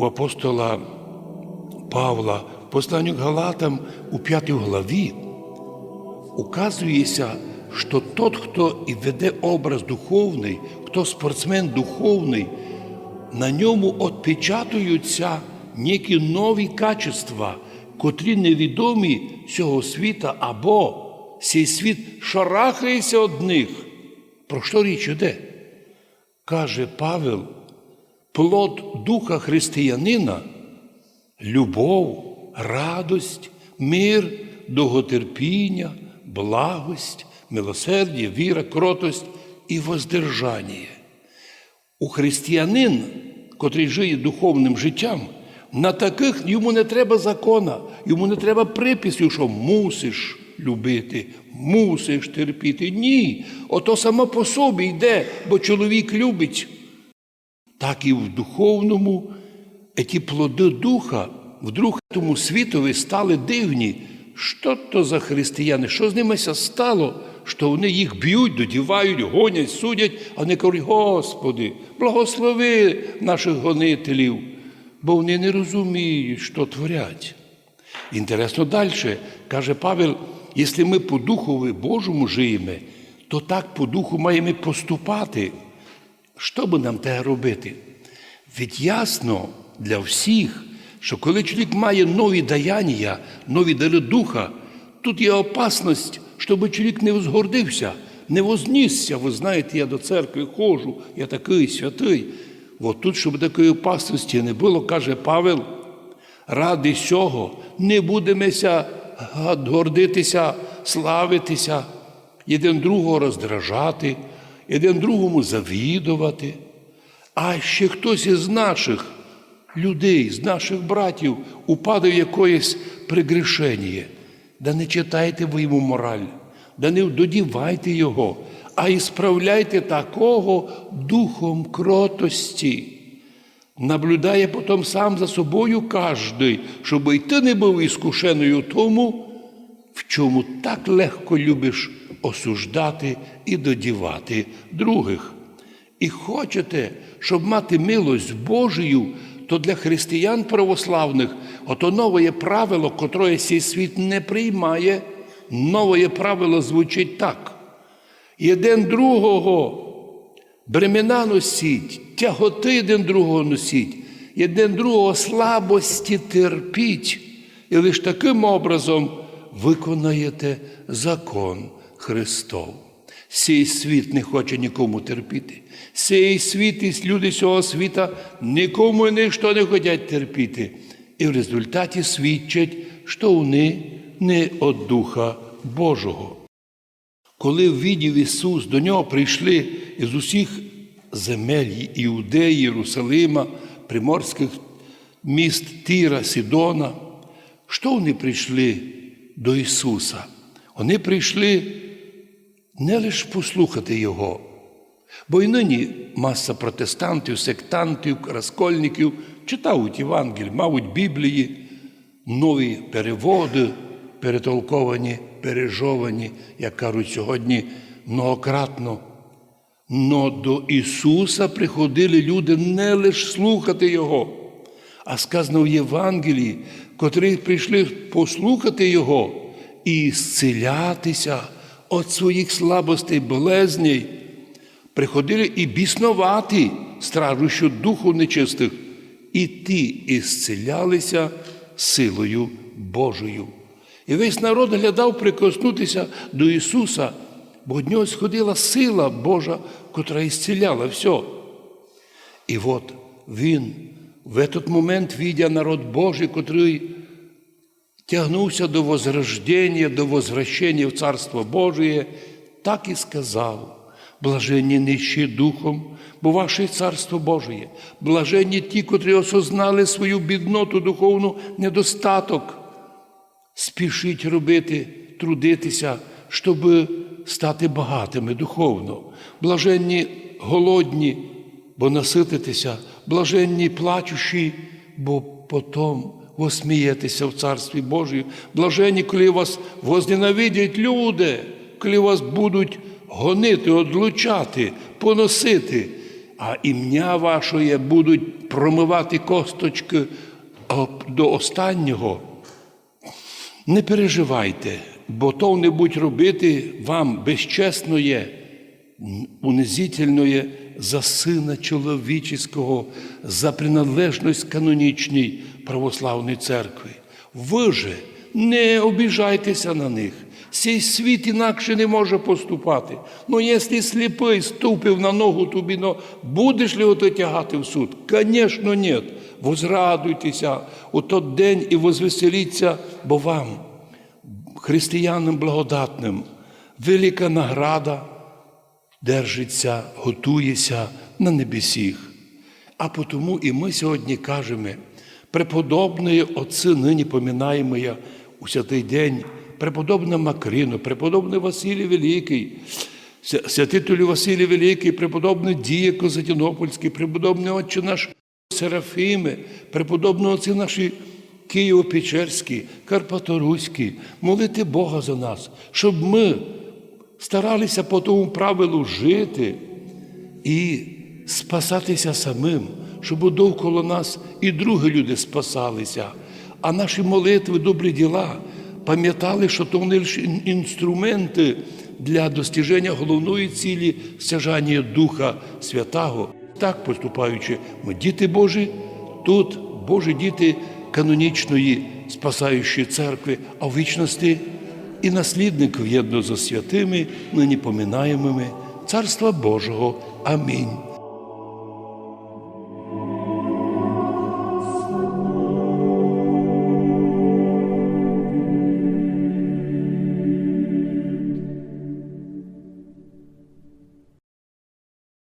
у апостола Павла посланню к Галатам у п'ятій главі указується, що тот, хто і веде образ духовний, хто спортсмен духовний, на ньому відпечатуються некі нові качества, котрі невідомі цього світа, або цей світ шарахається від них. Про що річ іде? Каже Павел, плод духа християнина любов, радость, мир, довготерпіння, благость, милосердя, віра, кротость і воздержання. У християнин, котрий жиє духовним життям, на таких йому не треба закона, йому не треба приписів, що мусиш любити, мусиш терпіти. Ні, ото само по собі йде, бо чоловік любить. Так і в духовному ті плоди духа вдруг тому світові стали дивні. Що то за християни? Що з ними стало? Що вони їх б'ють, додівають, гонять, судять, а вони кажуть, Господи, благослови наших гонителів, бо вони не розуміють, що творять. Інтересно далі, каже Павел, якщо ми по Духові Божому живемо, то так по духу маємо поступати. Що би нам те робити? Від ясно для всіх, що коли чоловік має нові даяння, нові дари духа, тут є опасність, щоб чоловік не возгордився, не вознісся. Ви знаєте, я до церкви ходжу, я такий святий. От тут, щоб такої опасності не було, каже Павел, ради цього не будемося гордитися, славитися, один другого роздражати, один другому завідувати. А ще хтось із наших людей, з наших братів упаде в якоїсь пригрішення. Да не читайте ви йому мораль, да не додівайте його, а і справляйте такого духом кротості. Наблюдає потім сам за собою кожний, щоб і ти не був іскушеною тому, в чому так легко любиш осуждати і додівати других. І хочете, щоб мати милость Божою, то для християн православних ото нове правило, котре цей світ не приймає, нове правило звучить так. Єдин другого бремена носіть, тяготи один другого носіть, єдин другого слабості терпіть, і лише таким образом виконаєте закон Христов. Сей світ не хоче нікому терпіти. Сей світ і люди цього світа нікому ніщо не хочуть терпіти. І в результаті свідчать, що вони не від Духа Божого. Коли ввідів Ісус до нього прийшли із усіх земель Іудеї, Єрусалима, приморських міст Тіра, Сідона, що вони прийшли до Ісуса? Вони прийшли не лише послухати Його, бо й нині маса протестантів, сектантів, розкольників читають Євангелії, мають Біблії, нові переводи, перетолковані, пережовані, як кажуть сьогодні, многократно. Но до Ісуса приходили люди не лише слухати Його, а сказано в Євангелії, котрі прийшли послухати Його і зцілятися від своїх слабостей, болезней, приходили і біснувати, стражущу духу нечистих, і ті ісцілялися силою Божою. І весь народ глядав прикоснутися до Ісуса, бо від нього сходила сила Божа, котра ісціляла все. І от Він в этот момент, видя народ Божий, котрий тягнувся до возрождення, до возвращення в Царство Божие, так і сказав. Блаженні нищі духом, бо ваше царство Божє, блаженні ті, котрі осознали свою бідноту, духовну недостаток. Спішіть робити, трудитися, щоб стати багатими духовно. Блаженні голодні, бо насититися, блаженні плачущі, бо потім ви смієтеся в Царстві Божому. Блаженні, коли вас возненавидять люди, коли вас будуть гонити, одлучати, поносити, а ім'я ваше будуть промивати косточки до останнього. Не переживайте, бо то не будь робити вам безчесноє, унизительное за сина чоловічого, за приналежність канонічній православної церкви. Ви же не обіжайтеся на них. Цей світ інакше не може поступати. Ну, якщо сліпий ступив на ногу тобі, ну, будеш ли ото тягати в суд? Звісно, ні. Возрадуйтеся у той день і возвеселіться, бо вам, християнам благодатним, велика награда держиться, готується на небесіх. А потому і ми сьогодні кажемо, преподобної отці нині поминаємо я у святий день, преподобна Макрину, преподобний Василій Великий, свя- святителю Василій Великий, преподобний Дія Козатінопольський, преподобний отче наш Серафіми, преподобні отці наші Києво-Печерські, Карпаторуські, молити Бога за нас, щоб ми старалися по тому правилу жити і спасатися самим, щоб довкола нас і другі люди спасалися, а наші молитви, добрі діла пам'ятали, що то вони лише інструменти для достиження головної цілі стяжання Духа Святого. Так поступаючи, ми діти Божі, тут Божі діти канонічної спасаючої церкви, а в вічності і наслідників єдно за святими, нині поминаємими Царства Божого. Амінь.